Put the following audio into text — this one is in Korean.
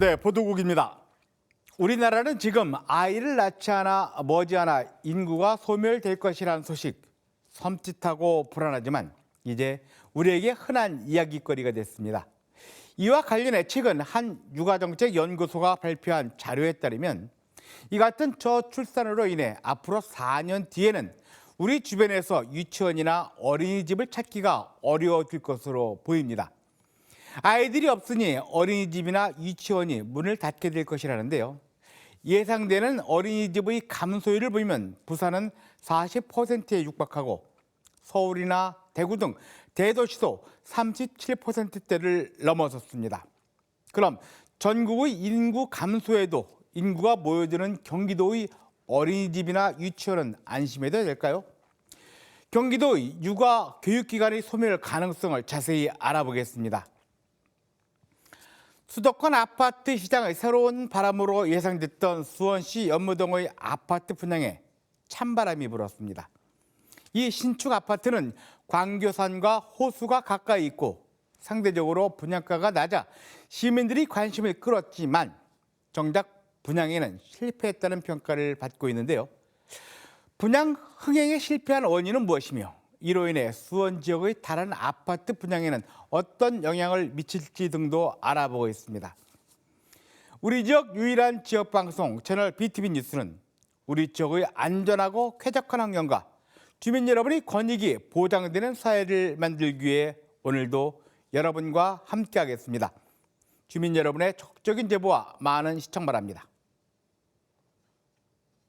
네, 보도국입니다. 우리나라는 지금 아이를 낳지 않아 머지않아 인구가 소멸될 것이라는 소식 섬찟하고 불안하지만 이제 우리에게 흔한 이야기거리가 됐습니다. 이와 관련해 최근 한 육아정책 연구소가 발표한 자료에 따르면 이 같은 저출산으로 인해 앞으로 4년 뒤에는 우리 주변에서 유치원이나 어린이집을 찾기가 어려워질 것으로 보입니다. 아이들이 없으니 어린이집이나 유치원이 문을 닫게 될 것이라는데요. 예상되는 어린이집의 감소율을 보면 부산은 40%에 육박하고 서울이나 대구 등 대도시도 37%대를 넘어섰습니다. 그럼 전국의 인구 감소에도 인구가 모여드는 경기도의 어린이집이나 유치원은 안심해도 될까요? 경기도의 육아 교육기관의 소멸 가능성을 자세히 알아보겠습니다. 수도권 아파트 시장의 새로운 바람으로 예상됐던 수원시 연무동의 아파트 분양에 찬바람이 불었습니다. 이 신축 아파트는 광교산과 호수가 가까이 있고 상대적으로 분양가가 낮아 시민들이 관심을 끌었지만 정작 분양에는 실패했다는 평가를 받고 있는데요. 분양 흥행에 실패한 원인은 무엇이며 이로 인해 수원 지역의 다른 아파트 분양에는 어떤 영향을 미칠지 등도 알아보고 있습니다. 우리 지역 유일한 지역 방송 채널 BTV 뉴스는 우리 지역의 안전하고 쾌적한 환경과 주민 여러분의 권익이 보장되는 사회를 만들기 위해 오늘도 여러분과 함께하겠습니다. 주민 여러분의 적극적인 제보와 많은 시청 바랍니다.